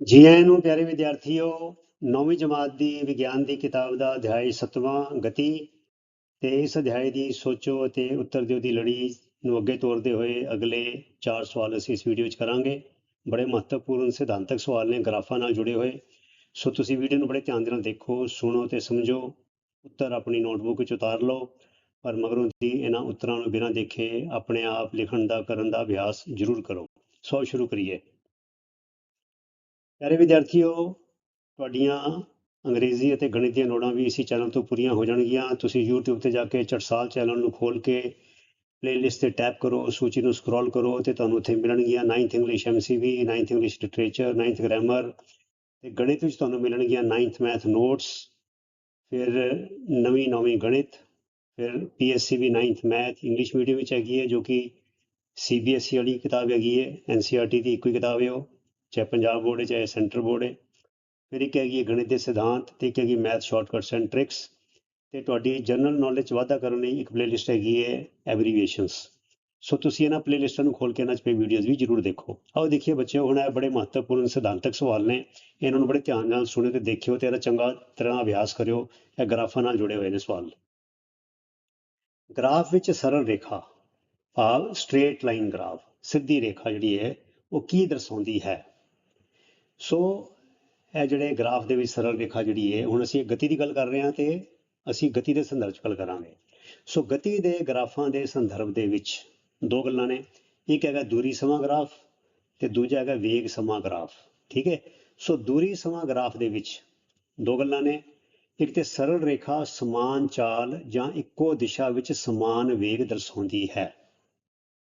ਜੀ ਆਇਆਂ ਨੂੰ ਪਿਆਰੇ ਵਿਦਿਆਰਥੀਓ, ਨੌਵੀਂ ਜਮਾਤ ਦੀ ਵਿਗਿਆਨ ਦੀ ਕਿਤਾਬ ਦਾ ਅਧਿਆਇ 7ਵਾਂ ਗਤੀ ਤੇ ਇਸ ਅਧਿਆਇ ਦੀ ਸੋਚੋ ਅਤੇ ਉੱਤਰ ਦਿਓ ਦੀ ਲੜੀ ਨੂੰ ਅੱਗੇ ਤੋਰਦੇ ਹੋਏ ਅਗਲੇ ਚਾਰ ਸਵਾਲ ਅਸੀਂ ਇਸ ਵੀਡੀਓ ਵਿੱਚ ਕਰਾਂਗੇ। ਬੜੇ ਮਹੱਤਵਪੂਰਨ ਸਿਧਾਂਤਕ ਸਵਾਲ ਨੇ, ਗ੍ਰਾਫਾਂ ਨਾਲ ਜੁੜੇ ਹੋਏ। ਸੋ ਤੁਸੀਂ ਵੀਡੀਓ ਨੂੰ ਬੜੇ ਧਿਆਨ ਦੇ ਨਾਲ ਦੇਖੋ, ਸੁਣੋ ਤੇ ਸਮਝੋ। ਉੱਤਰ ਆਪਣੀ ਨੋਟਬੁੱਕ ਵਿੱਚ ਉਤਾਰ ਲਓ, ਪਰ ਮਗਰੋਂ ਦੀ ਇਹਨਾਂ ਉੱਤਰਾਂ ਨੂੰ ਬਿਨਾਂ ਦੇਖੇ ਆਪਣੇ ਆਪ ਲਿਖਣ ਦਾ, ਕਰਨ ਦਾ ਅਭਿਆਸ ਜ਼ਰੂਰ ਕਰੋ। ਸੋ ਸ਼ੁਰੂ ਕਰੀਏ। ਪਿਆਰੇ ਵਿਦਿਆਰਥੀਓ, ਤੁਹਾਡੀਆਂ ਅੰਗਰੇਜ਼ੀ ਅਤੇ ਗਣਿਤ ਦੀਆਂ ਲੋੜਾਂ ਵੀ ਇਸੇ ਚੈਨਲ ਤੋਂ ਪੂਰੀਆਂ ਹੋ ਜਾਣਗੀਆਂ। ਤੁਸੀਂ YouTube ਤੇ ਜਾ ਕੇ ਚਟਸਾਲ ਚੈਨਲ ਨੂੰ ਖੋਲ ਕੇ ਪਲੇਲਿਸਟ ਤੇ ਟੈਪ ਕਰੋ ਸੂਚੀ ਨੂੰ ਸਕਰੋਲ ਕਰੋ ਤੇ ਤੁਹਾਨੂੰ ਉੱਥੇ ਮਿਲਣਗੀਆਂ 9th English MCV 9th English literature 9th grammar ਤੇ ਗਣਿਤ ਵਿੱਚ ਤੁਹਾਨੂੰ ਮਿਲਣਗੀਆਂ 9th ਮੈਥ ਨੋਟਸ ਫਿਰ ਨਵੀਂ ਨੌਵੀਂ ਗਣਿਤ, ਫਿਰ PSCB 9th math English medium ਵਿੱਚ ਹੈਗੀ ਹੈ ਜੋ ਕਿ CBSE ਵਾਲੀ ਕਿਤਾਬ ਹੈਗੀ ਹੈ NCERT ਦੀ ਇੱਕੋ ਹੀ ਕਿਤਾਬ ਹੈ ਉਹ। ਚਾਹੇ ਪੰਜਾਬ ਬੋਰਡ ਹੈ, ਚਾਹੇ ਸੈਂਟਰ ਬੋਰਡ ਹੈ। ਫਿਰ ਇੱਕ ਹੈਗੀ ਹੈ ਗਣਿਤ ਦੇ ਸਿਧਾਂਤ ਤੇ ਇੱਕ ਹੈਗੀ ਮੈਥ ਸ਼ਾਰਟਕਟਸ ਐਂਡ ਟ੍ਰਿਕਸ ਤੇ ਤੁਹਾਡੀ ਜਨਰਲ ਨੌਲੇਜ ਵਾਧਾ ਕਰਨ ਲਈ ਇੱਕ ਪਲੇਲਿਸਟ ਹੈਗੀ ਹੈ ਐਬਰੀਵੀਏਸ਼ਨਸ ਸੋ ਤੁਸੀਂ ਇਹਨਾਂ ਪਲੇਲਿਸਟਾਂ ਨੂੰ ਖੋਲ ਕੇ ਇਹਨਾਂ 'ਚ ਪਈ ਵੀਡੀਓਜ਼ ਵੀ ਜ਼ਰੂਰ ਦੇਖੋ। ਆਓ ਦੇਖੀਏ ਬੱਚਿਓ, ਹੁਣ ਇਹ ਬੜੇ ਮਹੱਤਵਪੂਰਨ ਸਿਧਾਂਤਕ ਸਵਾਲ ਨੇ। ਇਹਨਾਂ ਨੂੰ ਬੜੇ ਧਿਆਨ ਨਾਲ ਸੁਣਿਓ ਤੇ ਦੇਖਿਓ ਤੇ ਇਹਦਾ ਚੰਗਾ ਤਰ੍ਹਾਂ ਅਭਿਆਸ ਕਰਿਓ। ਇਹ ਗ੍ਰਾਫਾਂ ਨਾਲ ਜੁੜੇ ਹੋਏ ਨੇ ਸਵਾਲ। ਗ੍ਰਾਫ ਵਿੱਚ ਸਰਲ ਰੇਖਾ, ਭਾਵ ਸਟ੍ਰੇਟ ਲਾਈਨ ਗ੍ਰਾਫ, ਸਿੱਧੀ ਰੇਖਾ ਜਿਹੜੀ ਹੈ, ਉਹ ਕੀ ਦਰਸਾਉਂਦੀ ਹੈ? ਸੋ ਇਹ ਜਿਹੜੇ ਗ੍ਰਾਫ ਦੇ ਵਿੱਚ ਸਰਲ ਰੇਖਾ ਜਿਹੜੀ ਹੈ, ਹੁਣ ਅਸੀਂ ਗਤੀ ਦੀ ਗੱਲ ਕਰ ਰਹੇ ਹਾਂ ਤੇ ਅਸੀਂ ਗਤੀ ਦੇ ਸੰਦਰਭ 'ਚ ਗੱਲ ਕਰਾਂਗੇ। ਸੋ ਗਤੀ ਦੇ ਗ੍ਰਾਫਾਂ ਦੇ ਸੰਦਰਭ ਦੇ ਵਿੱਚ ਦੋ ਗੱਲਾਂ ਨੇ। ਇੱਕ ਹੈਗਾ ਦੂਰੀ ਸਮਾਂ ਗ੍ਰਾਫ ਤੇ ਦੂਜਾ ਹੈਗਾ ਵੇਗ ਸਮਾਂ ਗ੍ਰਾਫ, ਠੀਕ ਹੈ? ਸੋ ਦੂਰੀ ਸਮਾਂ ਗ੍ਰਾਫ ਦੇ ਵਿੱਚ ਦੋ ਗੱਲਾਂ ਨੇ। ਇੱਕ ਤੇ ਸਰਲ ਰੇਖਾ ਸਮਾਨ ਚਾਲ ਜਾਂ ਇੱਕੋ ਦਿਸ਼ਾ ਵਿੱਚ ਸਮਾਨ ਵੇਗ ਦਰਸਾਉਂਦੀ ਹੈ।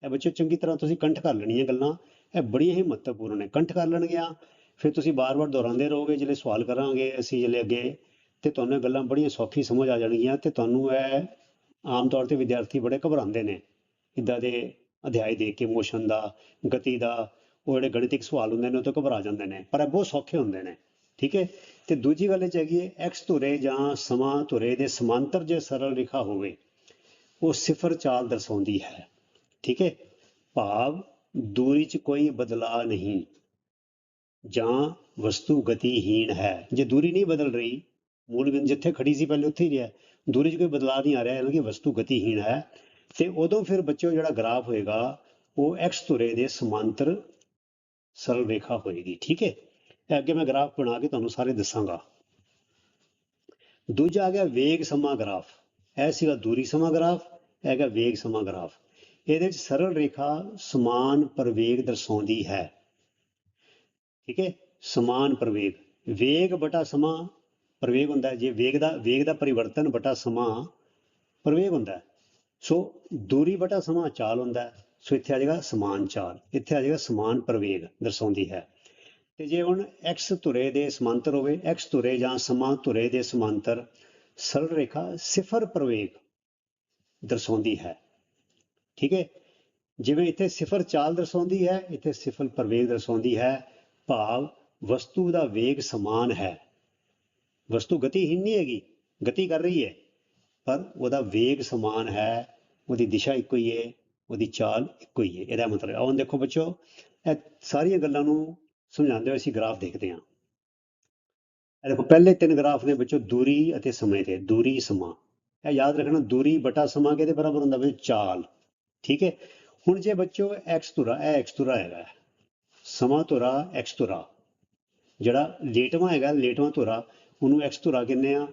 ਇਹ ਬੱਚੇ ਚੰਗੀ ਤਰ੍ਹਾਂ ਤੁਸੀਂ ਕੰਠ ਕਰ ਲੈਣੀਆਂ ਗੱਲਾਂ। ਇਹ ਬੜੀਆਂ ਹੀ ਮਹੱਤਵਪੂਰਨ ਨੇ। ਕੰਠ ਕਰ ਲੈਣਗੀਆਂ। ਫਿਰ ਤੁਸੀਂ ਬਾਰ-ਬਾਰ ਦੁਹਰਾਉਂਦੇ ਰਹੋਗੇ, ਜਿਹੜੇ ਸਵਾਲ ਕਰਾਂਗੇ ਅਸੀਂ ਜਿਹੜੇ ਅੱਗੇ, ਤੇ ਤੁਹਾਨੂੰ ਇਹ ਗੱਲਾਂ ਬੜੀਆਂ ਸੌਖੀ ਸਮਝ ਆ ਜਾਣਗੀਆਂ ਤੇ ਤੁਹਾਨੂੰ ਇਹ ਆਮ ਤੌਰ ਤੇ ਵਿਦਿਆਰਥੀ ਬੜੇ ਘਬਰਾਉਂਦੇ ਨੇ, ਇਦਾਂ ਦੇ ਅਧਿਆਇ ਦੇਖ ਕੇ ਮੋਸ਼ਨ ਦਾ, ਗਤੀ ਦਾ, ਉਹ ਜਿਹੜੇ ਗਣਿਤਿਕ ਸਵਾਲ ਹੁੰਦੇ ਨੇ ਉਹ ਤੋਂ ਘਬਰਾ ਜਾਂਦੇ ਨੇ, ਪਰ ਇਹ ਬਹੁਤ ਸੌਖੇ ਹੁੰਦੇ ਨੇ, ਠੀਕ ਹੈ? ਤੇ ਦੂਜੀ ਗੱਲ ਇਹ ਚ ਹੈਗੀ ਹੈ ਐਕਸ ਧੁਰੇ ਜਾਂ ਸਮਾਂ ਧੁਰੇ ਦੇ ਸਮਾਂਤਰ ਜੇ ਸਰਲ ਰੇਖਾ ਹੋਵੇ, ਉਹ ਸਿਫਰ ਚਾਲ ਦਰਸਾਉਂਦੀ ਹੈ, ਠੀਕ ਹੈ? ਭਾਵ ਦੂਰੀ 'ਚ ਕੋਈ ਬਦਲਾਅ ਨਹੀਂ। ਜਾਂ ਵਸਤੂ ਗਤੀਹੀਣ ਹੈ। ਜੇ ਦੂਰੀ ਨਹੀਂ ਬਦਲ ਰਹੀ, ਮੂਲ ਬਿੰਦੂ ਜਿੱਥੇ ਖੜੀ ਸੀ ਪਹਿਲੇ ਉੱਥੇ ਹੀ ਰਿਹਾ। ਦੂਰੀ 'ਚ ਕੋਈ ਬਦਲਾਅ ਨਹੀਂ ਆ ਰਿਹਾ ਇਹਨਾਂ ਕਿ ਵਸਤੂ ਗਤੀਹੀਣ ਹੈ। ਤੇ ਉਦੋਂ ਫਿਰ ਬੱਚਿਓ ਜਿਹੜਾ ਗ੍ਰਾਫ ਹੋਏਗਾ, ਉਹ x ਧੁਰੇ ਦੇ ਸਮਾਂਤਰ ਸਰਲ ਰੇਖਾ ਹੋਏਗੀ, ਠੀਕ ਹੈ? ਅੱਗੇ ਮੈਂ ਗ੍ਰਾਫ ਬਣਾ ਕੇ ਤੁਹਾਨੂੰ ਸਾਰੇ ਦੱਸਾਂਗਾ। ਦੂਜਾ ਆ ਗਿਆ ਵੇਗ ਸਮਾਂ ਗ੍ਰਾਫ। ਇਹ ਸੀਗਾ ਦੂਰੀ ਸਮਾਂ ਗ੍ਰਾਫ, ਇਹ ਹੈਗਾ ਵੇਗ ਸਮਾਂ ਗ੍ਰਾਫ। ਇਹਦੇ ਵਿੱਚ ਸਰਲ ਰੇਖਾ ਸਮਾਨ ਪ੍ਰਵੇਗ ਦਰਸਾਉਂਦੀ ਹੈ। ਠੀਕ ਹੈ? ਸਮਾਨ ਪ੍ਰਵੇਗ। ਵੇਗ ਬਟਾ ਸਮਾਂ ਪ੍ਰਵੇਗ ਹੁੰਦਾ ਜੇ ਵੇਗ ਦਾ ਵੇਗ ਦਾ ਪਰਿਵਰਤਨ ਬਟਾ ਸਮਾਂ ਪ੍ਰਵੇਗ ਹੁੰਦਾ ਸੋ ਦੂਰੀ ਬਟਾ ਸਮਾਂ ਚਾਲ ਹੁੰਦਾ ਸੋ ਇੱਥੇ ਆ ਜਾਏਗਾ ਸਮਾਨ ਚਾਲ। ਇੱਥੇ ਆ ਜਾਏਗਾ ਸਮਾਨ ਪ੍ਰਵੇਗ ਦਰਸਾਉਂਦੀ ਹੈ। ਤੇ ਜੇ ਹੁਣ x ਧੁਰੇ ਦੇ ਸਮਾਂਤਰ ਹੋਵੇ, x ਧੁਰੇ ਜਾਂ ਸਮਾਂ ਧੁਰੇ ਦੇ ਸਮਾਂਤਰ ਸਰਲ ਰੇਖਾ ਸਿਫਰ ਪ੍ਰਵੇਗ ਦਰਸਾਉਂਦੀ ਹੈ। ਠੀਕ ਹੈ? ਜਿਵੇਂ ਇੱਥੇ ਸਿਫਰ ਚਾਲ ਦਰਸਾਉਂਦੀ ਹੈ, ਇੱਥੇ ਸਿਫਰ ਪ੍ਰਵੇਗ ਦਰਸਾਉਂਦੀ ਹੈ। ਭਾਵ ਵਸਤੂ ਦਾ ਵੇਗ ਸਮਾਨ ਹੈ। ਵਸਤੂ ਗਤੀਹੀਨ ਨਹੀਂ ਹੈਗੀ, ਗਤੀ ਕਰ ਰਹੀ ਹੈ, ਪਰ ਉਹਦਾ ਵੇਗ ਸਮਾਨ ਹੈ, ਉਹਦੀ ਦਿਸ਼ਾ ਇੱਕੋ ਹੀ ਹੈ, ਉਹਦੀ ਚਾਲ ਇੱਕੋ ਹੀ ਹੈ, ਇਹਦਾ ਮਤਲਬ ਆਹ ਦੇਖੋ ਬੱਚੋ ਇਹ ਸਾਰੀਆਂ ਗੱਲਾਂ ਨੂੰ ਸਮਝਾਉਂਦੇ ਹੋਏ ਅਸੀਂ ਗ੍ਰਾਫ ਦੇਖਦੇ ਹਾਂ। ਇਹ ਦੇਖੋ, ਪਹਿਲੇ ਤਿੰਨ ਗ੍ਰਾਫ ਨੇ ਬੱਚੋ ਦੂਰੀ ਅਤੇ ਸਮੇਂ ਤੇ, ਦੂਰੀ, ਸਮਾਂ। ਇਹ ਯਾਦ ਰੱਖਣਾ, ਦੂਰੀ ਬਟਾ ਸਮਾਂ ਕਿਹਦੇ ਬਰਾਬਰ ਹੁੰਦਾ ਬਈ ਚਾਲ। ਠੀਕ ਹੈ? ਹੁਣ ਜੇ ਬੱਚੋ x ਧੁਰਾ ਇਹ x ਧੁਰਾ ਹੈਗਾ। ਸਮਾਂ ਧੁਰਾ x ਧੁਰਾ। ਜਿਹੜਾ ਲੇਟਵਾਂ ਹੈਗਾ, ਲੇਟਵਾਂ ਧੁਰਾ, ਉਹਨੂੰ x ਧੁਰਾ ਕਹਿੰਦੇ ਆ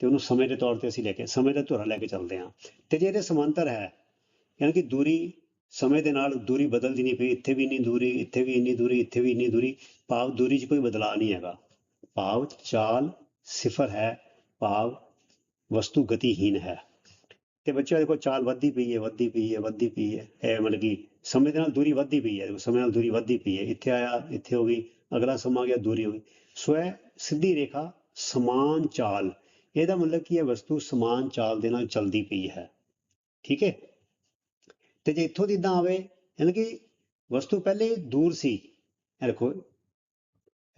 ਤੇ ਉਹਨੂੰ ਸਮੇਂ ਦੇ ਤੌਰ ਤੇ ਅਸੀਂ ਲੈ ਕੇ, ਸਮੇਂ ਦਾ ਧੁਰਾ ਲੈ ਕੇ ਚੱਲਦੇ ਹਾਂ ਤੇ ਜੇ ਇਹਦੇ ਸਮਾਂਤਰ ਹੈ, ਯਾਨੀ ਕਿ ਦੂਰੀ ਸਮੇਂ ਦੇ ਨਾਲ ਦੂਰੀ ਬਦਲਦੀ ਨਹੀਂ ਪਈ, ਇੱਥੇ ਵੀ ਇੰਨੀ ਦੂਰੀ, ਇੱਥੇ ਵੀ ਇੰਨੀ ਦੂਰੀ, ਇੱਥੇ ਵੀ ਇੰਨੀ ਦੂਰੀ, ਭਾਵ ਦੂਰੀ 'ਚ ਕੋਈ ਬਦਲਾਅ ਨਹੀਂ ਹੈਗਾ। ਭਾਵ ਚਾਲ ਸਿਫਰ ਹੈ, ਭਾਵ ਵਸਤੂ ਗਤੀਹੀਨ ਹੈ। ਤੇ ਬੱਚਿਆਂ ਕੋਲ ਚਾਲ ਵੱਧਦੀ ਪਈ ਹੈ, ਵੱਧਦੀ ਪਈ ਹੈ, ਵੱਧਦੀ ਪਈ ਹੈ। ਇਹ ਮਤਲਬ ਕਿ ਸਮੇਂ ਦੇ ਨਾਲ ਦੂਰੀ ਵੱਧਦੀ ਪਈ ਹੈ, ਸਮੇਂ ਨਾਲ ਦੂਰੀ ਵੱਧਦੀ ਪਈ ਹੈ। ਇੱਥੇ ਆਇਆ, ਇੱਥੇ ਹੋ ਗਈ, ਅਗਲਾ ਸਮਾਂ ਆ ਗਿਆ, ਦੂਰੀ ਹੋ ਗਈ। ਸੋ ਇਹ ਸਿੱਧੀ ਰੇਖਾ ਸਮਾਨ ਚਾਲ, ਇਹਦਾ ਮਤਲਬ ਕੀ ਹੈ, ਵਸਤੂ ਸਮਾਨ ਚਾਲ ਦੇ ਨਾਲ ਚੱਲਦੀ ਪਈ ਹੈ। ਠੀਕ ਹੈ? ਤੇ ਜੇ ਇੱਥੋਂ ਦੀ ਇਦਾਂ ਆਵੇ, ਯਾਨੀ ਕਿ ਵਸਤੂ ਪਹਿਲੇ ਦੂਰ ਸੀ, ਇਹ ਦੇਖੋ,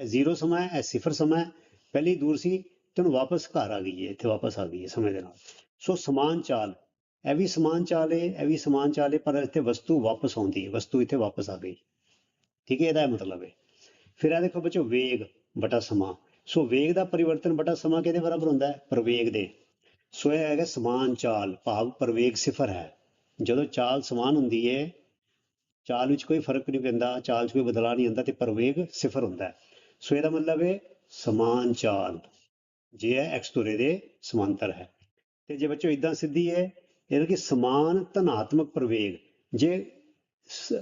ਇਹ ਜ਼ੀਰੋ ਸਮਾਂ ਹੈ, ਇਹ ਸਿਫਰ ਸਮਾਂ ਹੈ, ਪਹਿਲੇ ਦੂਰ ਸੀ ਤੇ ਹੁਣ ਵਾਪਸ ਘਰ ਆ ਗਈ ਹੈ, ਇੱਥੇ ਵਾਪਸ ਆ ਗਈ ਹੈ ਸਮੇਂ ਦੇ ਨਾਲ। ਸੋ ਸਮਾਨ ਚਾਲ ਇਹ ਵੀ ਸਮਾਨ ਚਾਲ ਹੈ ਇਹ ਵੀ ਸਮਾਨ ਚਾਲ, ਪਰ ਇੱਥੇ ਵਸਤੂ ਵਾਪਸ ਆਉਂਦੀ ਹੈ, ਵਸਤੂ ਇੱਥੇ ਵਾਪਸ ਆ ਗਈ। ਠੀਕ ਹੈ, ਇਹਦਾ ਮਤਲਬ ਹੈ। ਫਿਰ ਇਹ ਦੇਖੋ ਬੱਚੋ, ਵੇਗ ਬਟਾ ਸਮਾਂ। ਸੋ ਵੇਗ ਦਾ ਪਰਿਵਰਤਨ ਬਟਾ ਸਮਾਂ ਕਿਹਦੇ ਬਰਾਬਰ ਹੁੰਦਾ ਹੈ? ਪ੍ਰਵੇਗ ਦੇ। ਸੋ ਇਹ ਹੈਗਾ ਸਮਾਨ ਚਾਲ, ਭਾਵ ਪ੍ਰਵੇਗ ਸਿਫਰ ਹੈ। ਜਦੋਂ ਚਾਲ ਸਮਾਨ ਹੁੰਦੀ ਹੈ, ਚਾਲ ਵਿੱਚ ਕੋਈ ਫ਼ਰਕ ਨਹੀਂ ਪੈਂਦਾ, ਚਾਲ 'ਚ ਕੋਈ ਬਦਲਾਅ ਨਹੀਂ ਹੁੰਦਾ ਤੇ ਪ੍ਰਵੇਗ ਸਿਫਰ ਹੁੰਦਾ ਹੈ। ਸੋ ਇਹਦਾ ਮਤਲਬ ਹੈ ਸਮਾਨ ਚਾਲ। ਜੇ ਹੈ ਐਕਸ ਤੁਰੇ ਦੇ ਸਮਾਂਤਰ ਹੈ। ਤੇ ਜੇ ਬੱਚੋ ਇਦਾਂ ਸਿੱਧੀ ਹੈ ਇਹਦਾ ਕਿ ਸਮਾਨ ਧਨਾਤਮਕ ਪ੍ਰਵੇਗ, ਜੇ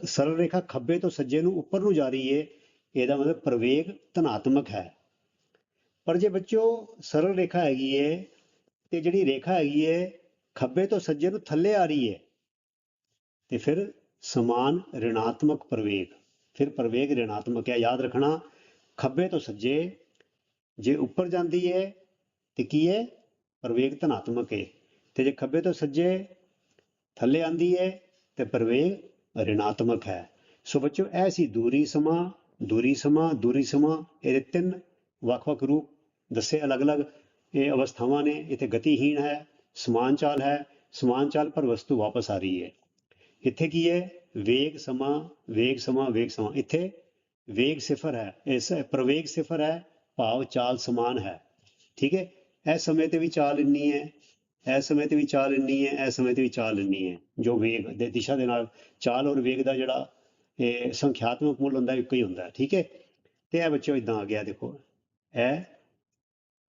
ਸਰਲ ਰੇਖਾ ਖੱਬੇ ਤੋਂ ਸੱਜੇ ਨੂੰ ਉੱਪਰ ਨੂੰ ਜਾ ਰਹੀ ਹੈ ਇਹਦਾ ਮਤਲਬ ਪ੍ਰਵੇਗ ਧਨਾਤਮਕ ਹੈ। ਪਰ ਜੇ ਬੱਚੋ ਸਰਲ ਰੇਖਾ ਹੈਗੀ ਹੈ ਤੇ ਜਿਹੜੀ ਰੇਖਾ ਹੈਗੀ ਹੈ ਖੱਬੇ ਤੋਂ ਸੱਜੇ ਨੂੰ ਥੱਲੇ ਆ ਰਹੀ ਹੈ ਤੇ ਫਿਰ ਸਮਾਨ ਰਿਣਾਤਮਕ ਪ੍ਰਵੇਗ, ਫਿਰ ਪ੍ਰਵੇਗ ਰਿਣਾਤਮਕ ਹੈ। ਯਾਦ ਰੱਖਣਾ, ਖੱਬੇ ਤੋਂ ਸੱਜੇ ਜੇ ਉੱਪਰ ਜਾਂਦੀ ਹੈ ਤੇ ਕੀ ਹੈ ਪ੍ਰਵੇਗ ਧਨਾਤਮਕ ਹੈ ਤੇ ਜੇ ਖੱਬੇ ਤੋਂ ਸੱਜੇ ਥੱਲੇ ਆਂਦੀ ਹੈ ਤੇ ਪ੍ਰਵੇਗ ਰਿਣਾਤਮਕ ਹੈ। ਸੋ ਬੱਚੋ, ਇਹ ਸੀ ਦੂਰੀ ਸਮਾਂ ਦੂਰੀ ਸਮਾਂ ਦੂਰੀ ਸਮਾਂ। ਇਹਦੇ ਤਿੰਨ ਵੱਖ-ਵੱਖ ਰੂਪ ਦੱਸੇ ਅਲੱਗ-ਅਲੱਗ ਇਹ ਅਵਸਥਾਵਾਂ ਨੇ। ਇੱਥੇ ਗਤੀਹੀਣ ਹੈ, ਸਮਾਨ ਚਾਲ ਹੈ। ਸਮਾਨ ਚਾਲ ਪਰ ਵਸਤੂ ਵਾਪਸ ਆ ਰਹੀ ਹੈ ਇੱਥੇ ਕੀ ਹੈ ਵੇਗ ਸਮਾਂ ਵੇਗ ਸਮਾਂ ਵੇਗ ਸਮਾਂ। ਇੱਥੇ ਵੇਗ ਸਿਫਰ ਹੈ। ਇਸ ਪ੍ਰਵੇਗ ਸਿਫਰ ਹੈ, ਭਾਵ ਚਾਲ ਸਮਾਨ ਹੈ। ਠੀਕ ਹੈ ਇਸ ਸਮੇਂ ਤੇ ਵੀ ਚਾਲ ਇੰਨੀ ਹੈ ਇਸ ਸਮੇਂ ਤੇ ਵੀ ਚਾਲ ਇੰਨੀ ਹੈ, ਇਸ ਸਮੇਂ ਤੇ ਵੀ ਚਾਲ ਇੰਨੀ ਹੈ। ਜੋ ਵੇਗ ਦੇ ਦਿਸ਼ਾ ਦੇ ਨਾਲ ਚਾਲ ਔਰ ਵੇਗ ਦਾ ਜਿਹੜਾ ਇਹ ਸੰਖਿਆਤਮਕ ਮੁੱਲ ਹੁੰਦਾ, ਇੱਕੋ ਹੀ ਹੁੰਦਾ ਠੀਕ ਹੈ? ਤੇ ਇਹ ਬੱਚਿਓ ਇਦਾਂ ਆ ਗਿਆ, ਦੇਖੋ। ਇਹ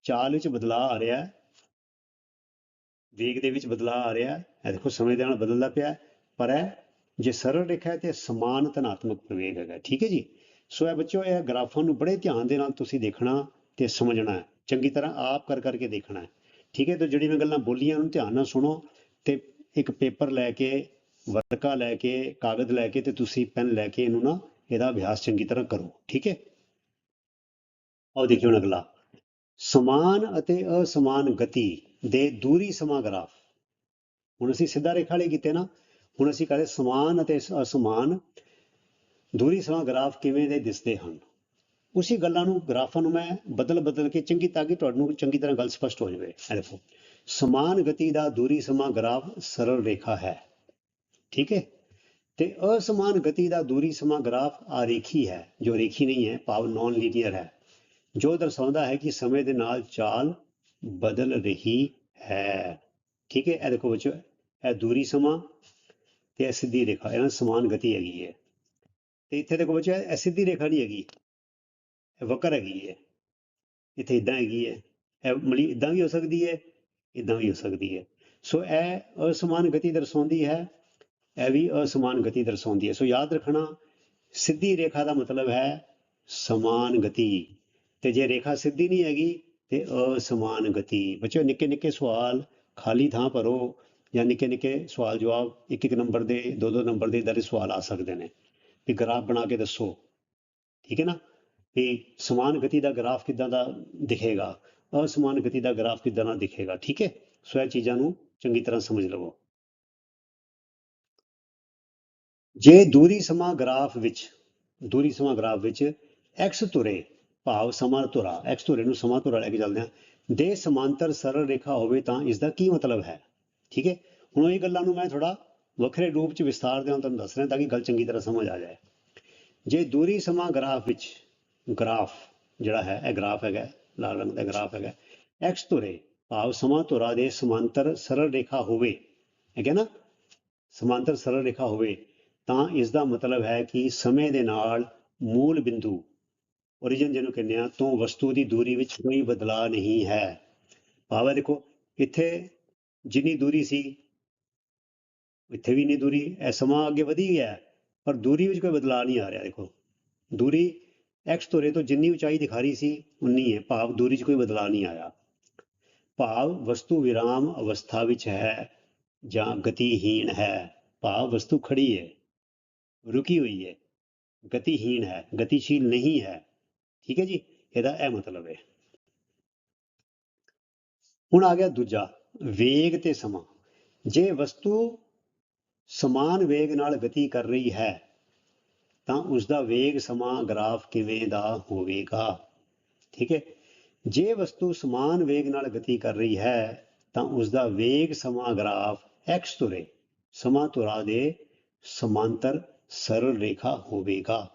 ਚਾਲ ਵਿੱਚ ਬਦਲਾਅ ਆ ਰਿਹਾ ਵੇਗ ਦੇ ਵਿੱਚ ਬਦਲਾਅ ਆ ਰਿਹਾ ਇਹ ਦੇਖੋ, ਸਮੇਂ ਦੇ ਨਾਲ ਬਦਲਦਾ ਪਿਆ ਪਰ ਇਹ ਜੇ ਸਰਲ ਰੇਖਾ ਹੈ ਤੇ ਸਮਾਨ ਧਨਾਤਮਕ ਪ੍ਰਵੇਗ ਹੈਗਾ, ਠੀਕ ਹੈ ਜੀ? ਸੋ ਇਹ ਬੱਚਿਓ, ਇਹ ਗ੍ਰਾਫਾਂ ਨੂੰ ਬੜੇ ਧਿਆਨ ਦੇ ਨਾਲ ਤੁਸੀਂ ਦੇਖਣਾ ਤੇ ਸਮਝਣਾ ਹੈ। ਚੰਗੀ ਤਰ੍ਹਾਂ ਆਪ ਕਰ ਕਰਕੇ ਦੇਖਣਾ ਹੈ। ਠੀਕ ਹੈ, ਤੇ ਜਿਹੜੀ ਮੈਂ ਗੱਲਾਂ ਬੋਲੀਆਂ, ਉਹਨੂੰ ਧਿਆਨ ਨਾਲ ਸੁਣੋ ਤੇ ਇੱਕ ਪੇਪਰ ਲੈ ਕੇ, ਵਰਕਾ ਲੈ ਕੇ, ਕਾਗਜ਼ ਲੈ ਕੇ ਤੇ ਤੁਸੀਂ ਪੈਨ ਲੈ ਕੇ ਇਹਨੂੰ ਨਾ ਇਹਦਾ ਅਭਿਆਸ ਚੰਗੀ ਤਰ੍ਹਾਂ ਕਰੋ, ਠੀਕ ਹੈ? ਆਓ ਦੇਖਿਓ ਹੁਣ ਅਗਲਾ। ਸਮਾਨ ਅਤੇ ਅਸਮਾਨ ਗਤੀ ਦੇ ਦੂਰੀ ਸਮਾਂ ਹੁਣ ਅਸੀਂ ਸਿੱਧਾ ਰੇਖਾ ਲਈ ਕੀਤੇ ਨਾ, ਹੁਣ ਅਸੀਂ ਕਹਦੇ ਸਮਾਨ ਅਤੇ ਅਸਮਾਨ ਦੂਰੀ ਸਮਾਂ ਕਿਵੇਂ ਦੇ ਦਿਸਦੇ ਹਨ? ਉਸੇ ਗੱਲਾਂ ਨੂੰ, ਗ੍ਰਾਫਾਂ ਨੂੰ ਮੈਂ ਬਦਲ ਬਦਲ ਕੇ ਚੰਗੀ ਤਾਂ ਕਿ ਤੁਹਾਨੂੰ ਚੰਗੀ ਤਰ੍ਹਾਂ ਗੱਲ ਸਪਸ਼ਟ ਹੋ ਜਾਵੇ। ਇਹ ਦੇਖੋ, ਸਮਾਨ ਗਤੀ ਦਾ ਦੂਰੀ ਸਮਾਂ ਗ੍ਰਾਫ ਸਰਲ ਰੇਖਾ ਹੈ। ਠੀਕ ਹੈ? ਤੇ ਅਸਮਾਨ ਗਤੀ ਦਾ ਦੂਰੀ ਸਮਾਂ ਗ੍ਰਾਫ ਆਰੇਖੀ ਹੈ, ਜੋ ਰੇਖੀ ਨਹੀਂ ਹੈ, ਭਾਵ ਨਾਨ ਲੀਨੀਅਰ ਹੈ। ਜੋ ਦਰਸਾਉਂਦਾ ਹੈ ਕਿ ਸਮੇਂ ਦੇ ਨਾਲ ਚਾਲ ਬਦਲ ਰਹੀ ਹੈ। ਠੀਕ ਹੈ? ਇਹ ਦੇਖੋ ਬੱਚੋ ਇਹ ਦੂਰੀ ਸਮਾਂ ਤੇ ਇਹ ਸਿੱਧੀ ਰੇਖਾ, ਇਹਨਾਂ ਸਮਾਨ ਗਤੀ ਹੈਗੀ ਹੈ। ਤੇ ਇੱਥੇ ਦੇਖੋ ਬੱਚੋ ਇਹ ਸਿੱਧੀ ਰੇਖਾ ਨਹੀਂ ਹੈਗੀ। ਵਕਰ ਹੈਗੀ ਹੈ ਇੱਥੇ ਇਦਾਂ ਹੈਗੀ ਹੈ ਇਹ ਮਲੀ ਇਦਾਂ ਵੀ ਹੋ ਸਕਦੀ ਹੈ ਇਦਾਂ ਵੀ ਹੋ ਸਕਦੀ ਹੈ ਸੋ ਇਹ ਅਸਮਾਨ ਗਤੀ ਦਰਸਾਉਂਦੀ ਹੈ, ਇਹ ਵੀ ਅਸਮਾਨ ਗਤੀ ਦਰਸਾਉਂਦੀ ਹੈ। ਸੋ ਯਾਦ ਰੱਖਣਾ, ਸਿੱਧੀ ਰੇਖਾ ਦਾ ਮਤਲਬ ਹੈ ਸਮਾਨ ਗਤੀ। ਤੇ ਜੇ ਰੇਖਾ ਸਿੱਧੀ ਨਹੀਂ ਹੈਗੀ, ਤੇ ਅਸਮਾਨ ਗਤੀ। ਬੱਚਿਓ, ਨਿੱਕੇ ਨਿੱਕੇ ਸਵਾਲ ਖਾਲੀ ਥਾਂ ਭਰੋ ਜਾਂ ਨਿੱਕੇ ਨਿੱਕੇ ਸਵਾਲ ਜਵਾਬ ਇੱਕ ਇੱਕ ਨੰਬਰ ਦੇ, ਦੋ ਦੋ ਨੰਬਰ ਦੇ ਦਰ ਸਵਾਲ ਆ ਸਕਦੇ ਨੇ। ਵੀ ਗ੍ਰਾਫ ਬਣਾ ਕੇ ਦੱਸੋ। ਠੀਕ ਹੈ ਨਾ? ਵੀ ਸਮਾਨ ਗਤੀ ਦਾ ਗ੍ਰਾਫ ਕਿਦਾਂ ਦਾ ਦਿਖੇਗਾ, ਅਸਮਾਨ ਗਤੀ ਦਾ ਗ੍ਰਾਫ ਕਿਦਾਂ ਦਾ ਦਿਖੇਗਾ, ਠੀਕ ਹੈ? ਸੋ ਇਹ ਚੀਜ਼ਾਂ ਨੂੰ ਚੰਗੀ ਤਰ੍ਹਾਂ ਸਮਝ ਲਵੋ। ਜੇ ਦੂਰੀ ਸਮਾਂ ਗ੍ਰਾਫ ਵਿੱਚ, ਦੂਰੀ ਸਮਾਂ ਗ੍ਰਾਫ ਵਿੱਚ x ਧੁਰੇ, ਭਾਵ ਸਮਾਂ ਧੁਰਾ, x ਧੁਰੇ ਨੂੰ ਸਮਾਂ ਧੁਰਾ ਲੈ ਕੇ ਚੱਲਦੇ ਹਾਂ, ਦੇ ਸਮਾਂਤਰ ਸਰਲ ਰੇਖਾ ਹੋਵੇ ਤਾਂ ਇਸ ਦਾ ਕੀ ਮਤਲਬ ਹੈ? ਠੀਕ ਹੈ? ਹੁਣ ਇਹ ਗੱਲਾਂ ਨੂੰ ਮੈਂ ਥੋੜਾ ਵੱਖਰੇ ਰੂਪ ਚ ਵਿਸਥਾਰ ਦੇ ਨਾਲ ਤੁਹਾਨੂੰ ਦੱਸ ਰਿਹਾ ਤਾਂ ਕਿ ਗੱਲ ਚੰਗੀ ਤਰ੍ਹਾਂ ਸਮਝ ਆ ਜਾਏ। ਜੇ ਦੂਰੀ ਸਮਾਂ ਗ੍ਰਾਫ ਵਿੱਚ ਗ੍ਰਾਫ ਜਿਹੜਾ ਹੈ, ਇਹ ਗ੍ਰਾਫ ਹੈਗਾ, ਲਾਲ ਰੰਗ ਦਾ ਗ੍ਰਾਫ ਹੈਗਾ। X ਧੁਰੇ, ਭਾਵ ਸਮਾਂ ਧੁਰਾ ਦੇ ਸਮਾਂਤਰ ਸਰਲ ਰੇਖਾ ਹੋਵੇ। ਠੀਕ ਹੈ ਨਾ? ਸਮਾਂਤਰ ਸਰਲ ਰੇਖਾ ਹੋਵੇ, ਤਾਂ ਇਸ ਦਾ ਮਤਲਬ ਹੈ ਕਿ ਸਮੇਂ ਦੇ ਨਾਲ ਮੂਲ ਬਿੰਦੂ, origin ਜਿਹਨੂੰ ਕਹਿੰਦੇ ਆ, ਤੋਂ ਵਸਤੂ ਦੀ ਦੂਰੀ ਵਿੱਚ ਕੋਈ ਬਦਲਾਅ ਨਹੀਂ ਹੈ। ਭਾਵ ਹੈ ਦੇਖੋ, ਇੱਥੇ ਜਿੰਨੀ ਦੂਰੀ ਸੀ, ਇੱਥੇ ਵੀ ਨਹੀਂ ਦੂਰੀ, ਇਹ ਸਮਾਂ ਅੱਗੇ ਵਧੀ ਗਿਆ, ਪਰ ਦੂਰੀ ਵਿੱਚ ਕੋਈ ਬਦਲਾਅ ਨਹੀਂ ਆ ਰਿਹਾ, ਦੇਖੋ। ਦੂਰੀ x ਧੁਰੇ ਤੋਂ ਜਿੰਨੀ ਉਚਾਈ ਦਿਖਾ ਰਹੀ ਸੀ, ਉਨੀ ਹੈ। ਭਾਵ ਦੂਰੀ 'ਚ ਕੋਈ ਬਦਲਾਅ ਨਹੀਂ ਆਇਆ। ਭਾਵ ਵਸਤੂ ਵਿਰਾਮ ਅਵਸਥਾ ਵਿੱਚ ਹੈ ਜਾਂ ਗਤੀਹੀਣ ਹੈ। ਭਾਵ ਵਸਤੂ ਖੜੀ ਹੈ, ਰੁਕੀ ਹੋਈ ਹੈ। ਗਤੀਹੀਣ ਹੈ, ਗਤੀਸ਼ੀਲ ਨਹੀਂ ਹੈ। ਠੀਕ ਹੈ ਜੀ? ਇਹਦਾ ਇਹ ਮਤਲਬ ਹੈ। ਹੁਣ ਆ ਗਿਆ ਦੂਜਾ, ਵੇਗ ਤੇ ਸਮਾਂ। ਜੇ ਵਸਤੂ ਸਮਾਨ ਵੇਗ ਨਾਲ ਗਤੀ ਕਰ ਰਹੀ ਹੈ ਤਾਂ ਉਸ ਦਾ ਵੇਗ ਸਮਾਂ ਗ੍ਰਾਫ ਕਿਵੇਂ ਦਾ ਹੋਵੇਗਾ? ਠੀਕ ਹੈ। ਜੇ ਵਸਤੂ ਸਮਾਨ ਵੇਗ ਨਾਲ ਗਤੀ ਕਰ ਰਹੀ ਹੈ, ਤਾਂ ਉਸ ਦਾ ਵੇਗ ਸਮਾਂ ਗ੍ਰਾਫ x ਧੁਰੇ, ਸਮਾਂ ਤੁਰਾ ਦੇ ਸਮਾਂਤਰ ਸਰਲ ਰੇਖਾ ਹੋਵੇਗਾ।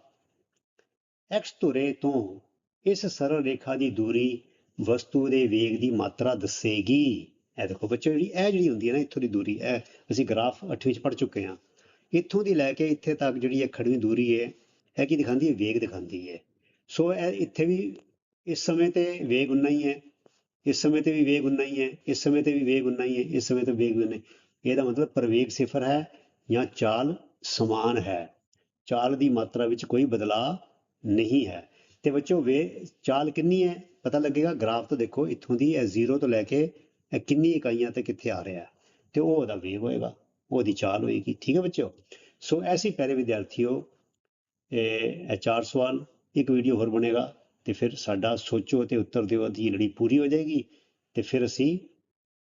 X ਧੁਰੇ ਤੋਂ ਇਸ ਸਰਲ ਰੇਖਾ ਦੀ ਦੂਰੀ ਵਸਤੂ ਦੇ ਵੇਗ ਦੀ ਮਾਤਰਾ ਦੱਸੇਗੀ। ਇਹ ਦੇਖੋ ਬੱਚੇ ਜਿਹੜੀ, ਇਹ ਜਿਹੜੀ ਹੁੰਦੀ ਹੈ ਨਾ, ਇੱਥੋਂ ਦੀ ਦੂਰੀ, ਇਹ ਅਸੀਂ ਗ੍ਰਾਫ 8ਵੀਂ ਵਿੱਚ ਪੜ੍ਹ ਚੁੱਕੇ ਹਾਂ। ਇੱਥੋਂ ਦੀ ਲੈ ਕੇ ਇੱਥੇ ਤੱਕ ਜਿਹੜੀ ਇਹ ਖੜਵੀਂ ਦੂਰੀ ਹੈ, ਇਹ ਕੀ ਦਿਖਾਉਂਦੀ ਹੈ? ਵੇਗ ਦਿਖਾਉਂਦੀ ਹੈ। ਸੋ ਇਹ ਇੱਥੇ ਵੀ ਇਸ ਸਮੇਂ ਤੇ ਵੇਗ ਉਨਾ ਹੀ ਹੈ। ਇਸ ਸਮੇਂ ਤੇ ਵੀ ਵੇਗ ਉਨਾ ਹੀ ਹੈ। ਇਸ ਸਮੇਂ ਤੇ ਵੀ ਵੇਗ ਉਨਾ ਹੀ ਹੈ। ਇਸ ਸਮੇਂ ਤੇ ਵੇਗ ਉਨਾ ਇਹਦਾ ਮਤਲਬ ਪ੍ਰਵੇਗ ਸਿਫਰ ਹੈ ਜਾਂ ਚਾਲ ਸਮਾਨ ਹੈ। ਚਾਲ ਦੀ ਮਾਤਰਾ ਵਿੱਚ ਕੋਈ ਬਦਲਾਅ ਨਹੀਂ ਹੈ। ਤੇ ਬੱਚੋ, ਵੇ ਚਾਲ ਕਿੰਨੀ ਹੈ? ਪਤਾ ਲੱਗੇਗਾ। ਗ੍ਰਾਫ ਤੋਂ ਦੇਖੋ, ਇੱਥੋਂ ਦੀ ਇਹ 0 ਤੋਂ ਲੈ ਕੇ ਇਹ ਕਿੰਨੀ ਇਕਾਈਆਂ ਤੇ ਕਿੱਥੇ ਆ ਰਿਹਾ ਹੈ। ਤੇ ਉਹ ਉਹਦਾ ਵੇਗ ਹੋਏਗਾ। ਉਹਦੀ ਚਾਲ ਹੋਏਗੀ, ਠੀਕ ਹੈ ਬੱਚਿਓ? ਸੋ ਐਸੀ ਪਿਆਰੇ ਵਿਦਿਆਰਥੀਓ, ਇਹ ਇਹ ਚਾਰ ਸਵਾਲ, ਇੱਕ ਵੀਡੀਓ ਹੋਰ ਬਣੇਗਾ ਤੇ ਫਿਰ ਸਾਡਾ ਸੋਚੋ ਤੇ ਉੱਤਰ ਦਿਓ ਦੀ ਲੜੀ ਪੂਰੀ ਹੋ ਜਾਏਗੀ ਤੇ ਫਿਰ ਅਸੀਂ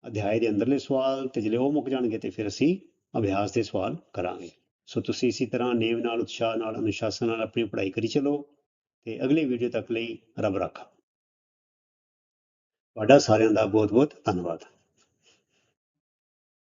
ਅਧਿਆਇ ਦੇ ਅੰਦਰਲੇ ਸਵਾਲ ਤੇ ਜਿਹੜੇ ਉਹ ਮੁੱਕ ਜਾਣਗੇ ਤੇ ਫਿਰ ਅਸੀਂ ਅਭਿਆਸ ਦੇ ਸਵਾਲ ਕਰਾਂਗੇ। ਸੋ ਤੁਸੀਂ ਇਸੇ ਤਰ੍ਹਾਂ ਨੇਮ ਨਾਲ, ਉਤਸ਼ਾਹ ਨਾਲ, ਅਨੁਸ਼ਾਸਨ ਨਾਲ ਆਪਣੀ ਪੜ੍ਹਾਈ ਕਰੀ ਚਲੋ ਤੇ ਅਗਲੀ ਵੀਡੀਓ ਤੱਕ ਲਈ ਰੱਬ ਰਾਖਾ। ਤੁਹਾਡਾ ਸਾਰਿਆਂ ਦਾ ਬਹੁਤ ਬਹੁਤ ਧੰਨਵਾਦ।